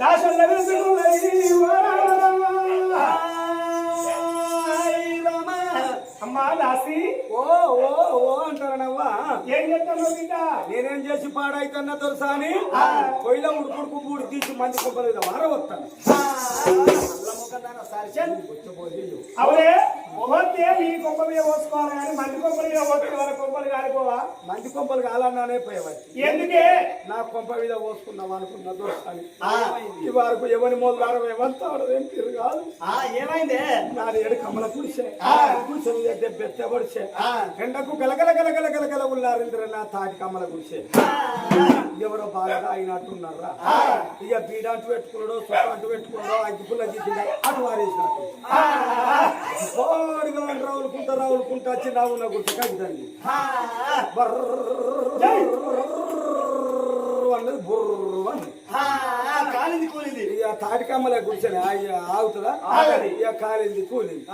దాసల్ల విసుగులై అమ్మా దాసి ఓ ఓ ఓ అంటారనవ్వా ఏం చెప్తాను బిడ్డ? నేనేం చేసి పాడైతున్నా తెలుసా అని? కొయ్యలో ఉడుకుడుకు బూడి తీసి మంది కుప్పలేదు వార వస్తాను అవునే? పోతే నీ కొంప మీద పోసుకోవాలి కానీ మీద పోతే వాళ్ళ కొంపలు కాలిపోవా? మంది కొంపలు కాలన్నానే పోయేవాడి ఎందుకే? నా కొంప మీద పోసుకుందాం అనుకున్న దోస్తాని ఈ వరకు ఎవరి మొదలారం ఏమంటాడు ఏం తిరగాదు ఏమైంది? నాది ఏడు కమ్మల కుడిసే కూర్చొని అయితే బెత్తబడిసే ఎండకు గలగల గలగల గలగల ఉల్లారింద్ర నా తాటి కమ్మల కుడిసే ఎవరో బాగా అయినట్టున్నారా ఇక బీడ అంటూ పెట్టుకున్నాడో సొక్క అంటూ పెట్టుకున్నాడో అగ్గిపుల్ల గిద్దిగా అటు వారేసినట్టు. కోడిగా రావులుకుంటా రావులుకుంటా వచ్చి నావున్న గుర్తు కవితండి అన్నది బుర్రు అన్నది. కూలింది ఇక తాటికమ్మల కూర్చొని ఆగుతుందా? ఇక కాలింది కూలింది.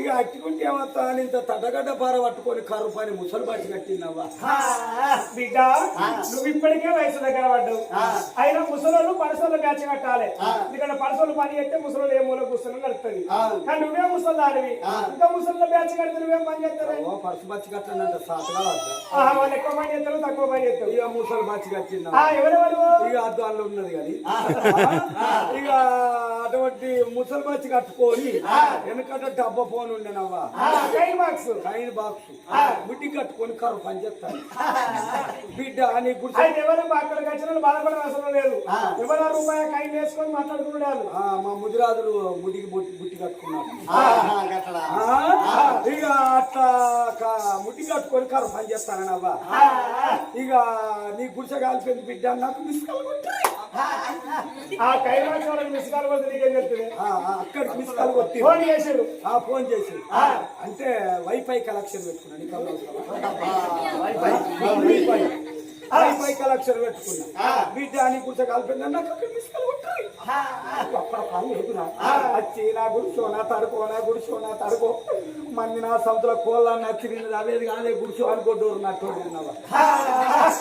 ఇక అట్టుకుంటే ఏమవుతా అని ఇంత తటగడ్డ పార పట్టుకొని కర్రు పని ముసలు పట్టి కట్టిందవ్వా. బిడ్డ నువ్వు ఇప్పటికే వయసు దగ్గర పడ్డావు. అయినా ముసలోళ్ళు పడసలు బ్యాచ్ కట్టాలి. ఎందుకంటే పడసలు పని చేస్తే ముసలు ఏ మూల కూర్చొని నడుస్తుంది కానీ నువ్వే ముసలు దానివి ఇంకా ముసలిలో బ్యాచ్ కడితే నువ్వేం పని చేస్తావు? పరుసు బచ్చి కట్టానంట సాతగా వాళ్ళు ఎక్కువ పని చేస్తారు తక్కువ పని చేస్తారు. ఇక ముసలు బచ్చి కట్టిందా ఎవరెవరు? ఇక అద్దాల్లో ఉన్నది కానీ ఇక అటువంటి ముసలి బచ్చి కట్టుకొని వెనకట డబ్బా ఫోన్ ఉండేనవ్వా కై బాక్స్ కైన్ బాక్స్ బుడ్డి కట్టుకొని కర్రు పని చేస్తాను బిడ్డ అని ఎవరు అక్కడికి వచ్చిన వాళ్ళు బాధపడే అవసరం లేదు ఎవరు రూపాయి కై వేసుకొని మాట్లాడుకుంటారు ఆ, మా ముదిరాజులు ముడికి బుట్టి బుట్టి కట్టుకున్నారు గట్లా ఆ, ఇక అట్లా క- ముట్టి కట్టుకొని కర్ర పని చేస్తానని అవ్వ ఇక నీ గుడిసె కాలిపోయింది బిడ్డ నాకు మిస్ కాల్ కొట్టాయి. ఆ కై బాక్స్ వాళ్ళకి మిస్ కాల్ కొట్టి ఫోన్ ఆ ఫోన్ చేసి అంటే వైఫై కలెక్షన్ పెట్టుకున్నా నీకు అవసరమా? వైఫై కలెక్షన్ పెట్టుకున్నా. బిడ్డ అని గుడిసె కాలిపోయింది నాకు అక్కడ మిస్ కాల్ కొట్టాయి. తడుకోనా పని తడుకో నా మంది నా సంతుల కోళ్ళ నచ్చినది అదేది కాదే గుడిసో అనుకోడోరు నా తోడు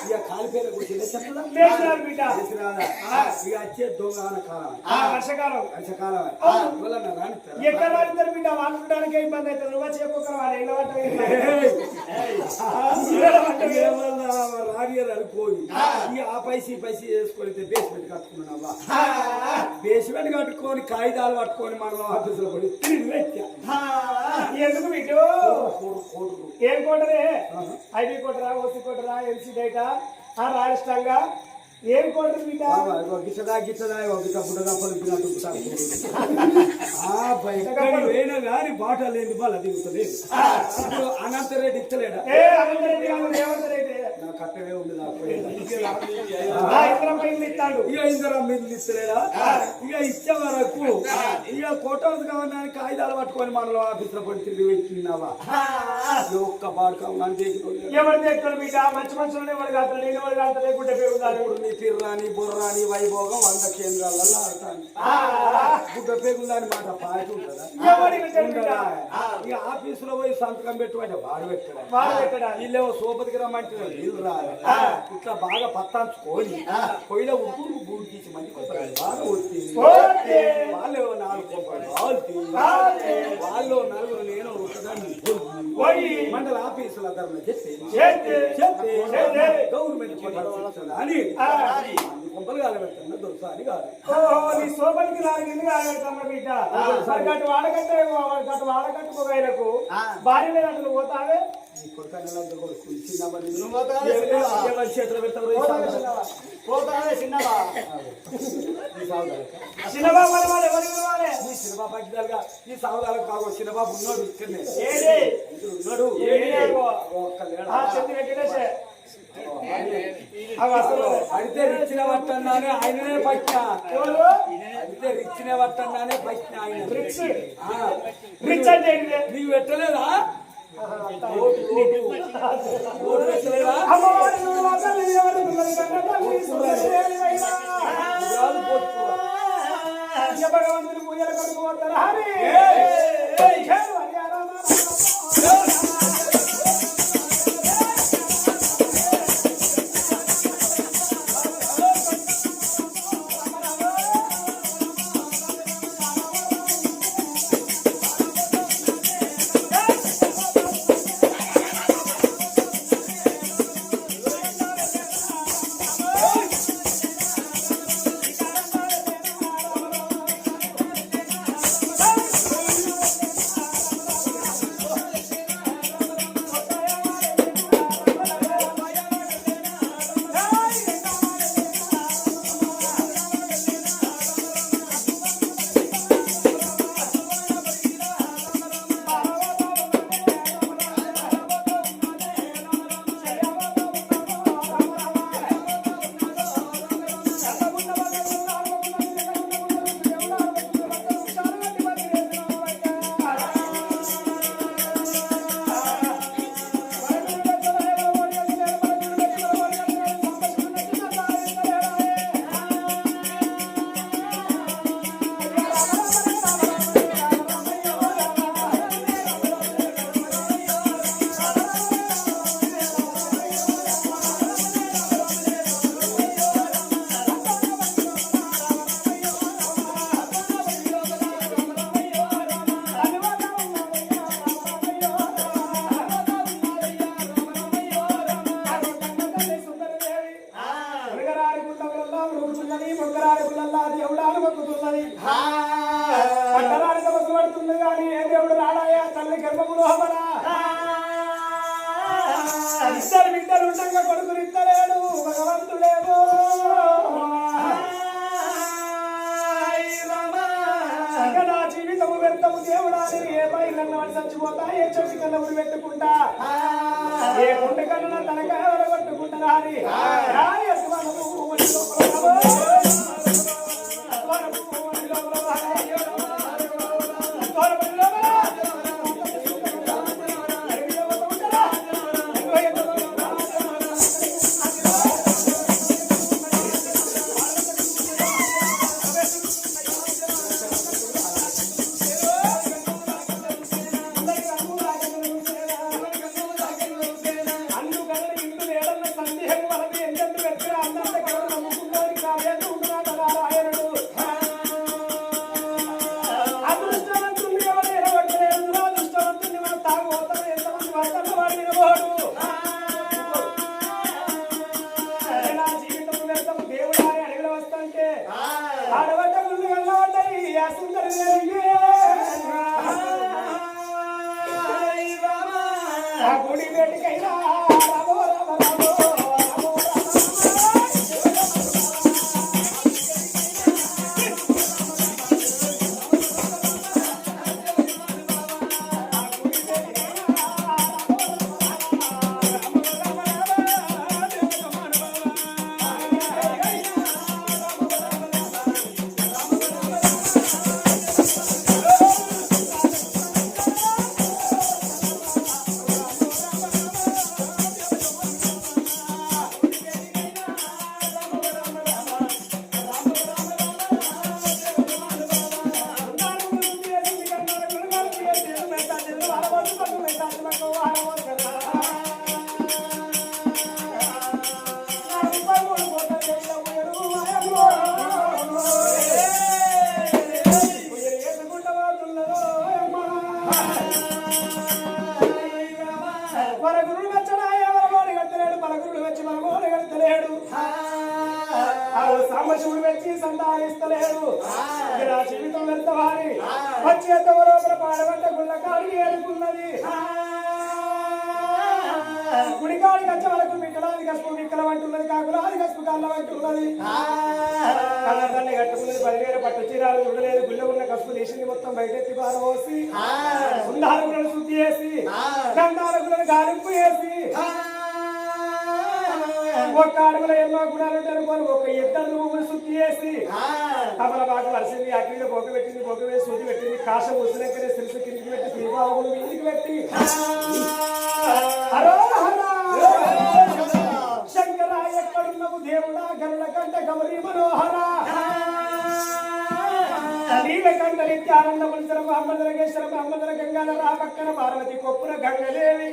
ఇక కాలిపోయిన గుడిసె ఇక వచ్చే దొంగ కాలం వర్షకాలం వర్షకాలం ఎక్కడ బిడ్డ ఇబ్బంది అవుతుంది నువ్వు రానియర్ అనుకోని ఈ ఆ పైసి పైసి వేసుకొని బేస్మెంట్ కట్టుకున్నావా? బేస్మెంట్ కట్టుకొని కాగితాలు పట్టుకొని మనం ఆఫీసులో పడి ఎందుకు బిడ్డు ఏం కోటరే? ఐబీ కోటరా ఓసీ కోటరా ఎల్సీ డేటా ఆ రాజస్థాంగా ఏం కోటరు బిడ్డ? గిట్టదా పలుకున్నట్టు కానీ బాట లేని బాల దిగుతుంది ఇప్పుడు అనంత Reddy ఇచ్చలేడా Anantha Reddy Revanth Reddy Acá te veo ఇక ఇందరం మీద ఇస్తలేదా ఇక ఇచ్చే వరకు ఇక కోటలు కావాలని కాగితాలు పట్టుకొని మనలో ఆఫీస్లో పడి తిరిగి పెట్టినావా? ఒక్క అంతే ఎవరు బిడ్డ? మంచి మనుషులు ఎవరు కాదు ఎవరు కాదు లేకుంటే ఇప్పుడు నీ బుర్రాని వైభోగం వంద కేంద్రాలలో ఆడతాను. గుడ్డ పేగుందని మాట పాట ఉంటుందా? ఇక ఆఫీసులో పోయి సంతకం పెట్టుకుంటే వాడు పెట్టడా? వాడు పెట్టడా? వీళ్ళేమో సోపతికి రమ్మంటే నీళ్ళు రాలి ఇట్లా బాగా పత్తాంచుకొని పొయ్యిలో ఉడుకు బూడి తీసి మంచి కొత్తగా బాగా వచ్చి. వాళ్ళు నాలుగు కాల్చి. వాళ్ళు నలుగురు నేను ఒకదాన్ని. మండల ఆఫీసుల ధర్మ చెప్పి. గవర్నమెంట్ అని. కొంపలు కాలబెట్టండి అని కాదు. సోపలికి నాలుగింది ఆగడతామ్మ బిడ్డ? మరి గట్టు వాడకట్టే గట్టు వాడకట్టుకోగలకు భార్య లేదంటే పోతావే? చిన్నబాబు ఈ సాగుదాలకు కాదు చిన్నబాబు ఉన్నాడు ఇక్కడనే. ఉన్నాడు. అడితే రిచ్చిన పట్టన్నానే ఆయననే పట్టిన. అడితే రిచ్చిన పట్టన్నానే పట్టిన ఆయన రిచ్. అంటే? నీవు పెట్టలేదా? భగవంతుని పూజలు కడుకోవద్దు హరి. వ్యర్థము దేవుడా అని ఏ పై నన్ను చచ్చిపోతా ఏ చెట్టు కన్నా ఉరి పెట్టుకుంటా? ఏ గుంట కన్నా తనకాయ కొట్టుకుంటారా అని? పరగురుడు వచ్చడాయ వరమోడి కట్టలేడు పరగురుడు వచ్చి మరమోడి కట్టలేడు సాంబశివుడు వచ్చి సంతానిస్తలేడు నా జీవితం ఎంత వారి వచ్చే లోపల పాడబట్ట గుళ్ళ కాడికి ఏడుకున్నది గుడికాడికి వచ్చే వరకు మిక్కడానికి కసుపు మిక్కల అంటున్నది కాకులాది కసుపు కళ్ళ అంటున్నది కళ్ళన్నీ కట్టుకున్నది పట్టు చీరాలు ఉండలేదు గుళ్ళ ఉన్న కసుపు మొత్తం బయటెత్తి పారబోసి సుందారకులను శుద్ధి చేసి గాలింపు చేసి ఒక్క అడుగులో ఎన్నో గుణాలు అనుకొని ఒక ఇద్దరు నువ్వులు శుద్ధి చేసి కమల బాట వరిసింది అగ్నిలో బొగ్గ పెట్టింది బొగ్గ వేసి శుద్ధి పెట్టింది కాశ ఉసిరెక్కడే సిరిసి కిందికి పెట్టి ఇంటికి పెట్టి. రగేశ్వర మహమ్మద్ గంగాధర ఆ పక్కన పార్వతి కొప్పున గంగదేవి.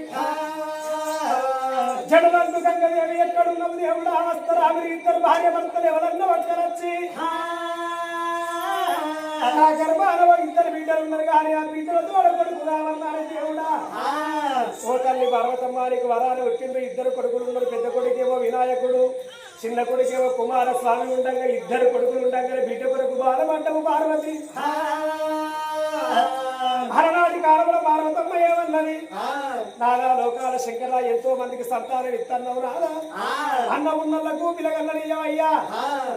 జడలందు గంగదేవి ఎక్కడున్నవు దేవుడా వస్తరామి ఇద్దరు భార్య భర్తలు ఎవరన్నా పట్టుకొచ్చి నా గర్భాన ఇద్దరు బిడ్డలు ఉన్నారు కానీ ఆ బిడ్డలతో కొడుకు రావన్నారు దేవుడా. ఓ తల్లి పర్వతమ్మానికి వరాలు వచ్చిండ్రు ఇద్దరు కొడుకులు ఉన్నారు. పెద్ద కొడుకేమో వినాయకుడు చిన్న కొడుకేమో కుమార స్వామి ఉండగా ఇద్దరు కొడుకులు ఉండగా బిడ్డ కొడుకు బాలమంటము పార్వతి. మరణాది కాలంలో పార్వతమ్మ ఏమన్నది? నానా లోకాల శంకర ఎంతో మందికి సంతానం ఇత్తన్నావు నాదా అన్న ఉన్నోళ్ళకు పిలగల్లనియ్యవయ్యా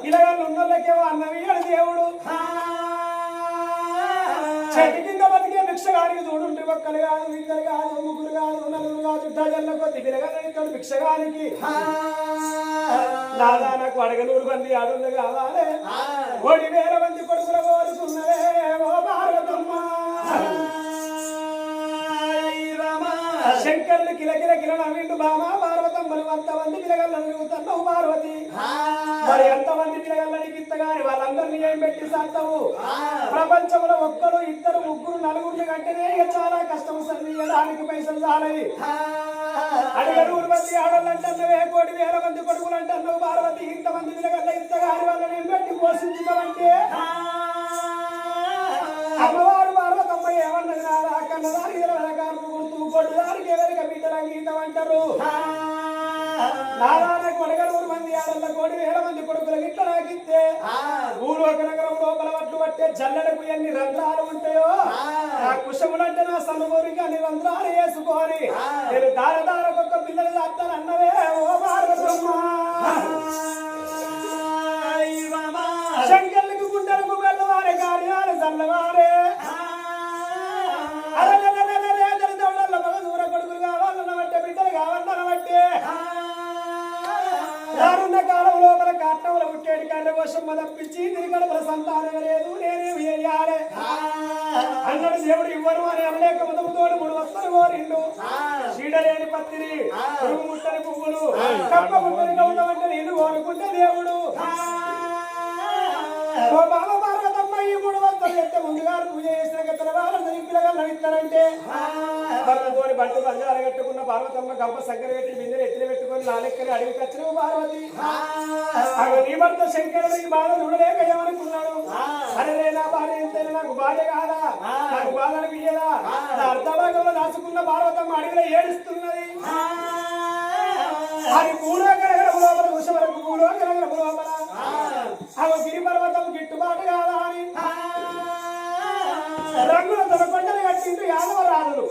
పిలగల్లు ఉన్నోళ్ళకేమో అన్నవీయడు దేవుడు. చెట్టు కింద బతికే భిక్షగానికి చూడుంటే ఒక్కలు కాదు ఇద్దరు కాదు ముగ్గురు కాదు నలుగురు కాదు డజన్ల కొద్ది పిలగలనిస్తాడు భిక్షగానికి. నాదా నాకు అడగనూరు మంది ఆడుంది కావాలి. కోటి వేల శంకర్లు కిలకిల కిల నవ్విండు బామా పార్వతమ్మలు అంతమంది పిలగలను అడుగుతున్నావు పార్వతి మరి ఎంతమంది పిలగలని ఇత్తగాని? వాళ్ళందరినీ ఏం పెట్టి సాగుతావు ప్రపంచంలో ఒక్కరు ఇద్దరు ముగ్గురు నలుగురిని కంటేనే ఇక చాలా కష్టం సరిదానికి పైసలు చాలవి. అడిగనూరు మంది ఆడవాళ్ళంటున్నవే కోటి వేల మంది కొడుకులు అంటున్నావు పార్వతి. ఇంతమంది పిలగల ఇత్తగాని వాళ్ళని ఏం పెట్టి పోషించమంటే నారాయణ కొడగలూరు మంది ఆడల్ల కోడి వేల మంది కొడుకుల గిట్ల నాకిస్తే భూలోక నగరం లోపల వడ్లు పట్టే జల్లెడకు ఎన్ని రంధ్రాలు ఉంటాయో ఆ. కుశములంటే నా సన్నగోరికి అన్ని రంధ్రాలు వేసుకోని నేను పిల్లలు దాస్తాను అన్నవే ఓ. ఇవ్వరు అని ముదముతోడు మూడు వస్తలు కోరిండు చీడలేని పత్తిని పురుగు ముట్టని పువ్వులు. కప్ప ముట్టని కవుతం అంటే నేను కోరుకుంటే దేవుడు. ఈ మూడు ఎత్తే ముందుగా పూజ చేసిన గతల వాళ్ళందరూ పిల్లగాళ్ళు నడుస్తారంటే. భర్తతోని బంటు బంజాలు కట్టుకున్న పార్వతమ్మ గంప సగ్గర పెట్టి బిందెలు ఎత్తులు పెట్టుకుని నాలెక్కని అడవి కచ్చినవు పార్వతి. నీ భర్త శంకరుడు ఈ బాధ చూడలేక ఏమనుకున్నాడు? అరే నా భార్య నాకు భార్య కాదా? నాకు బాధ అనిపించదా నా అర్ధభాగంలో దాచుకున్న పార్వతమ్మ అడవిలో ఏడుస్తున్నది. అది భూలోకనగర లోపల కుశవరకు భూలోకనగర లోపల. అవి గిరి పర్వతం గిట్టుబాటు కాదా అని. రంగుల తన కొండలు కట్టిండు యాదవ రాజులు